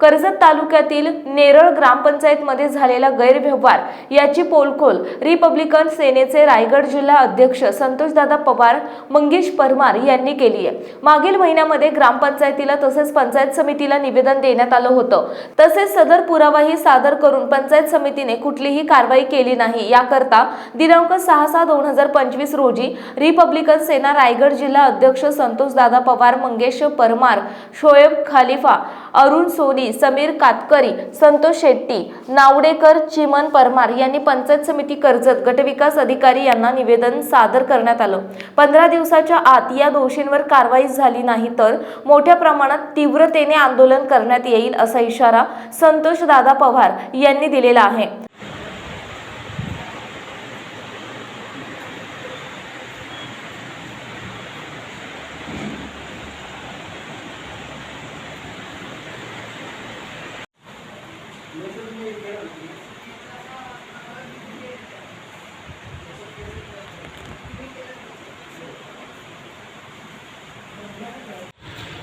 कर्जत तालुक्यातील नेरळ ग्रामपंचायतमध्ये झालेला गैरव्यवहार याची पोलखोल रिपब्लिकन सेनेचे रायगड जिल्हा अध्यक्ष संतोषदादा पवार मंगेश परमार यांनी केली आहे. मागील महिन्यामध्ये ग्रामपंचायतीला तसेच पंचायत समितीला निवेदन देण्यात आलं होतं. तसेच सदर पुरावाही सादर करून पंचायत समितीने कुठलीही कारवाई केली नाही. याकरता दिनांक सहा सहा दोन हजार पंचवीस रोजी रिपब्लिकन सेना रायगड जिल्हा अध्यक्ष संतोषदादा पवार मंगेश परमार शोएब खालिफा अरुण सोनी समीर कातकरी संतोष शेट्टी नावडेकर चिमन परमार यांनी पंचायत समिती कर्जत गटविकास अधिकारी यांना निवेदन सादर करण्यात आलं. पंधरा दिवसाच्या आत या दोषींवर कारवाई झाली नाही तर मोठ्या प्रमाणात तीव्रतेने आंदोलन करण्यात येईल असा इशारा संतोष दादा पवार यांनी दिलेला आहे.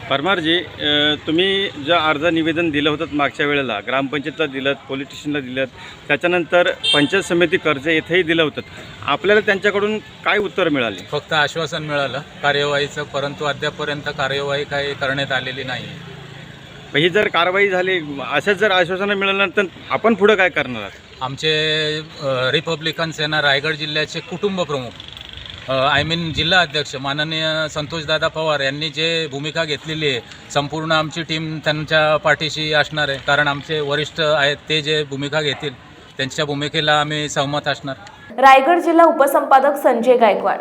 परमारजी तुम्ही जे अर्ज निवेदन दिलं होतं मागच्या वेळेला ग्रामपंचायतला दिलं पोलीस स्टेशनला दिलं त्याच्यानंतर पंचायत समिती कर्ज येथेही दिलं होतं. आपल्याला त्यांच्याकडून काय उत्तर मिळाले? फक्त आश्वासन मिळालं कार्यवाहीचं परंतु अद्यापपर्यंत कार्यवाही काही करण्यात आलेली नाही. आहे ही जर कारवाई झाली असंच जर आश्वासनं मिळालं तर आपण पुढं काय करणार आहात? आमचे रिपब्लिकन सेना रायगड जिल्ह्याचे कुटुंब प्रमुख आय मीन जिल्हा अध्यक्ष माननीय संतोषदादा पवार यांनी जे भूमिका घेतलेली आहे संपूर्ण आमची टीम त्यांच्या पाठीशी असणार आहे. कारण आमचे वरिष्ठ आहेत ते जे भूमिका घेतील त्यांच्या भूमिकेला आम्ही सहमत असणार. रायगड जिल्हा उपसंपादक संजय गायकवाड